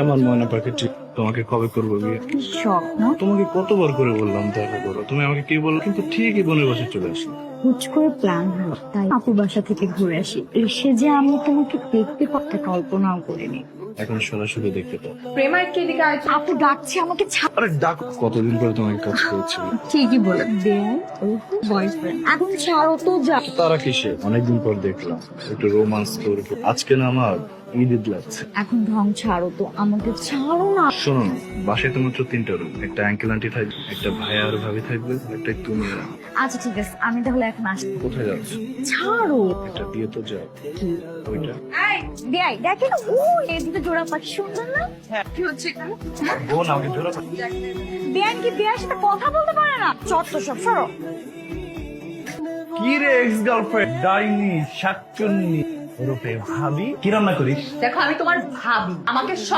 আমার ময়না পাখিটি তোমাকে কবে করব বিয়ে? স্বপ্ন? তোমাকে কতবার করে বললাম দেখা করো। তুমি আমাকে কি বলল? কিন্তু ঠিকই বনের বাসে চলে আসো হুট করে প্ল্যান হলো তাই আপু বাসা থেকে ঘুরে আসি। এসে যে আমি তোমাকে দেখতে পারতে কল্পনাও করিনি। এখন সরাসরি দেখতে পাও প্রেমাইকে দিকে আয়োজন আপু ডাকছে আমাকে ছাড় আরে ডাক কতদিন পরে তোমাকে কাজ করেছি? ঠিকই বলে বেয়াই বয়ফ্রেন্ড এখন ছাড়ো তো যা তারা কিসে? অনেকদিন পর দেখলাম একটু রোমান্স করব। আজকে না আমার ঈদ ঈদ লাগছে। এখন ঢং ছাড়ো তো আমাকে ছাড়ো না। শোনো না বাসায় তো মাত্র তিনটা রুম একটা আঙ্কেল আন্টি থাকবে একটা ভাই আর ভাবি থাকবে একটা তুমি আর আমি। আচ্ছা ঠিক আছে আমি তাহলে এখন আসছি কোথায় যাচ্ছ? ছাড়ো। একটা তো যাও। ওইটা। বেয়াই দেখে না ও এদিকে জোড়া পাখি সুন্দর না? কি হচ্ছে এখানে? বোন আমাকে কি বেয়ার সাথে কথা বলতে পারে না? চট তো সব সরো। কি রে এক্স গার্লফ্রেন্ড ডাইনি শাকচুন্নি। ওরূপে ভাবি কি রান্না করিস? দেখো আমি তোমার ভাবি। আমাকে সব